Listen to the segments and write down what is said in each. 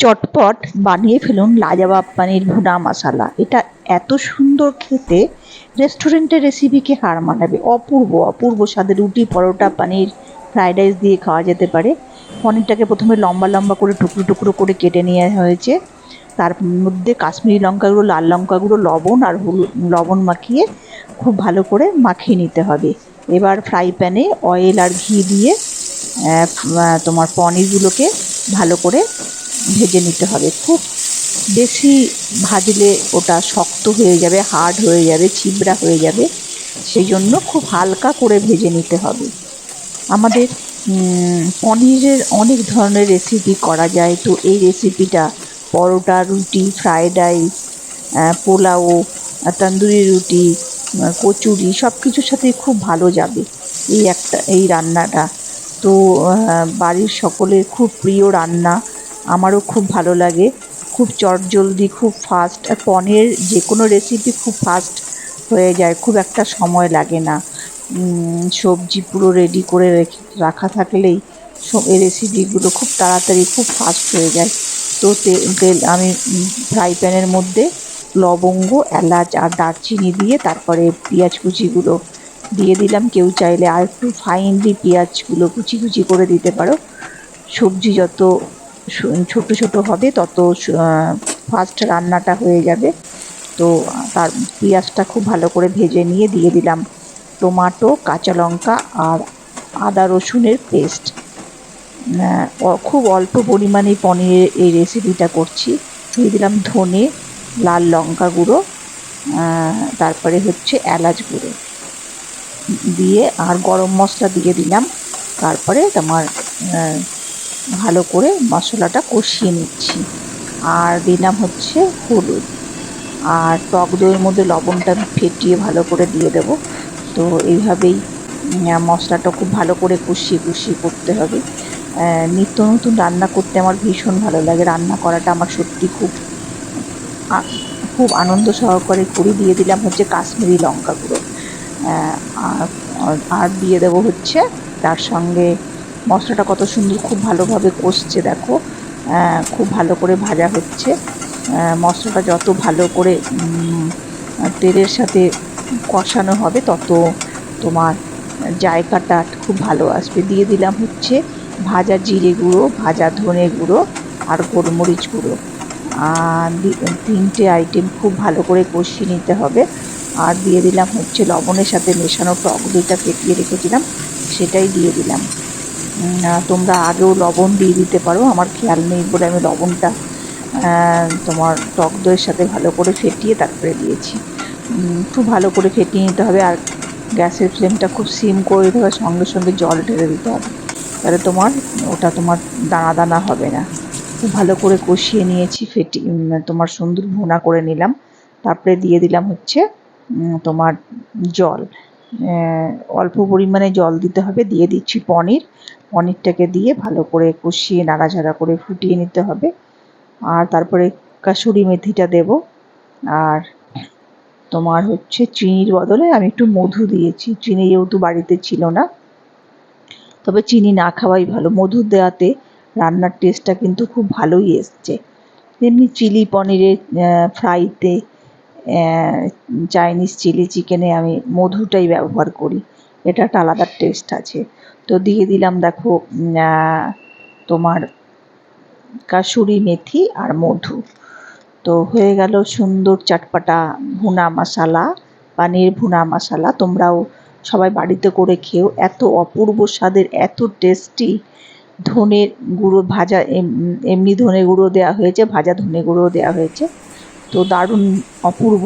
চটপট বানিয়ে ফেলুন লাজবাব পানির ভুনা মশালা। এটা এত সুন্দর খেতে রেস্টুরেন্টের রেসিপিকে হার মানাবে। অপূর্ব অপূর্ব স্বাদের রুটি, পরোটা, পানির ফ্রাইড রাইস দিয়ে খাওয়া যেতে পারে। পনিরটাকে প্রথমে লম্বা লম্বা করে টুকরো টুকরো করে কেটে নেওয়া হয়েছে। তার মধ্যে কাশ্মীরি লঙ্কাগুলো লাল লঙ্কাগুলো লবণ আর হলুদ, লবণ মাখিয়ে খুব ভালো করে মাখিয়ে নিতে হবে। এবার ফ্রাই প্যানে অয়েল আর ঘি দিয়ে তোমার পনিরগুলোকে ভালো করে ভেজে নিতে হবে। খুব বেশি ভাজলে ওটা শক্ত হয়ে যাবে হার্ড হয়ে যাবে, ছিবড়া হয়ে যাবে। সেই জন্য খুব হালকা করে ভেজে নিতে হবে। আমাদের পনিরের অনেক ধরনের রেসিপি করা যায়। তো এই রেসিপিটা পরোটা, রুটি ফ্রায়েড রাইস পোলাও তন্দুরি রুটি কচুরি সব কিছুর সাথে খুব ভালো যাবে এই একটা, এই রান্নাটা। তো বাড়ির সকলের খুব প্রিয় রান্না। আমারও খুব ভালো লাগে। খুব চটজলদি খুব ফাস্ট পনির যে কোনো রেসিপি খুব ফাস্ট হয়ে যায়, খুব একটা সময় লাগে না। সবজি পুরো রেডি করে রেখে থাকলেই এই রেসিপিগুলো খুব তাড়াতাড়ি, খুব ফাস্ট হয়ে যায়। তো তেল, আমি ফ্রাই প্যানের মধ্যে লবঙ্গ, এলাচ আর দারচিনি দিয়ে তারপরে পেঁয়াজ কুচিগুলো দিয়ে দিলাম। কেউ চাইলে আর একটু ফাইনলি পেঁয়াজগুলো কুচি কুচি করে দিতে পারো। সবজি যত ছোট ছোট হবে, তত ফাস্ট রান্নাটা হয়ে যাবে। তো তার পেঁয়াজটা খুব ভালো করে ভেজে নিয়ে দিয়ে দিলাম টমাটো, কাঁচা লঙ্কা আর আদা রসুনের পেস্ট। খুব অল্প পরিমাণে পনিরের এই রেসিপিটা করছি। দিয়ে দিলাম ধনে, লাল লঙ্কা গুঁড়ো তারপরে হচ্ছে এলাচ গুঁড়ো। দিয়ে আর গরম মশলা দিয়ে দিলাম। তারপরে তোমার ভালো করে মশলাটা কষিয়ে নিচ্ছি। আর দিলাম হচ্ছে হলুদ। আর টক দইয়ের মধ্যে লবণটা আমি ফেটিয়ে ভালো করে দিয়ে দেবো। তো এইভাবেই মশলাটা খুব ভালো করে কষিয়ে কষিয়ে করতে হবে। নিত্য নতুন রান্না করতে আমার ভীষণ ভালো লাগে। রান্না করাটা আমার সত্যি খুব খুব আনন্দ সহকারে করি দিয়ে দিলাম হচ্ছে কাশ্মীরি লঙ্কা গুঁড়ো। আর- দিয়ে দেবো হচ্ছে তার সঙ্গে মশলাটা কত সুন্দর, খুব ভালোভাবে কষছে, দেখো। খুব ভালো করে ভাজা হচ্ছে। মশলাটা যত ভালো করে তেলের সাথে কষানো হবে, তত তোমার জায়গাটা খুব ভালো আসবে। দিয়ে দিলাম হচ্ছে ভাজা জিরে গুঁড়ো, ভাজা ধনে গুঁড়ো আর গোলমরিচ গুঁড়ো। তিনটে আইটেম খুব ভালো করে কষিয়ে নিতে হবে। আর দিয়ে দিলাম হচ্ছে লবণের সাথে মেশানো টক দইটা ফেটিয়ে রেখেছিলাম, সেটাই দিয়ে দিলাম। তোমরা আগেও লবণ দিয়ে দিতে পারো, আমার খেয়াল নেই বলে আমি লবণটা তোমার টক দইয়ের সাথে ভালো করে ফেটিয়ে তারপরে দিয়েছি। খুব ভালো করে ফেটিয়ে নিতে হবে আর গ্যাসের ফ্লেমটা খুব সিম করে দিতে হবে, সঙ্গে সঙ্গে জল ঢেলে দিতে হবে। তাহলে তোমার, ওটা তোমার দানা দানা হবে না। খুব ভালো করে কষিয়ে নিয়েছি, ফেটি তোমার সুন্দর ভুনা করে নিলাম। তারপরে দিয়ে দিলাম হচ্ছে তোমার জল। অল্প পরিমাণে জল দিতে হবে, দিয়ে দিচ্ছি পনির। পনিরটাকে দিয়ে ভালো করে কষিয়ে, নাড়াচাড়া করে ফুটিয়ে নিতে হবে। আর তারপরে কাসুরি মেথিটা দেব। আর তোমার হচ্ছে চিনির বদলে আমি একটু মধু দিয়েছি। চিনি যেহেতু বাড়িতে ছিল না, তবে চিনি না খাওয়াই ভালো। মধু দেওয়াতে রান্নার টেস্টটা কিন্তু খুব ভালোই এসছে। তেমনি চিলি পনিরের ফ্রাইতে চাইনিজ চিলি চিকেনে আমি মধুটাই ব্যবহার করি। এটা একটা আলাদা টেস্ট আছে। তো দিয়ে দিলাম, দেখো তোমার কাসুরি মেথি আর মধু। তো হয়ে গেল সুন্দর চটপাটা ভুনা মশালা, পানির ভুনা মশালা। তোমরাও সবাই বাড়িতে করে খেও। এত অপূর্ব স্বাদের, এত টেস্টি ধনের গুঁড়ো, ভাজা, এম- এমনি ধনে গুঁড়ো দেওয়া হয়েছে, ভাজা ধনে গুঁড়ো দেওয়া হয়েছে। তো দারুণ অপূর্ব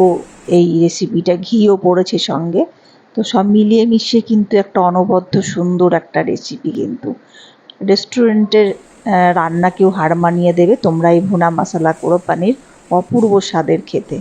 এই রেসিপিটা ঘিও পড়েছে সঙ্গে। তো সব মিলিয়ে মিশিয়ে কিন্তু একটা অনবদ্য সুন্দর একটা রেসিপি কিন্তু। রেস্টুরেন্টের রান্না রান্নাকেও হার মানিয়ে দেবে তোমরা এই ভুনা মশলা করো, পানির, অপূর্ব স্বাদের খেতে।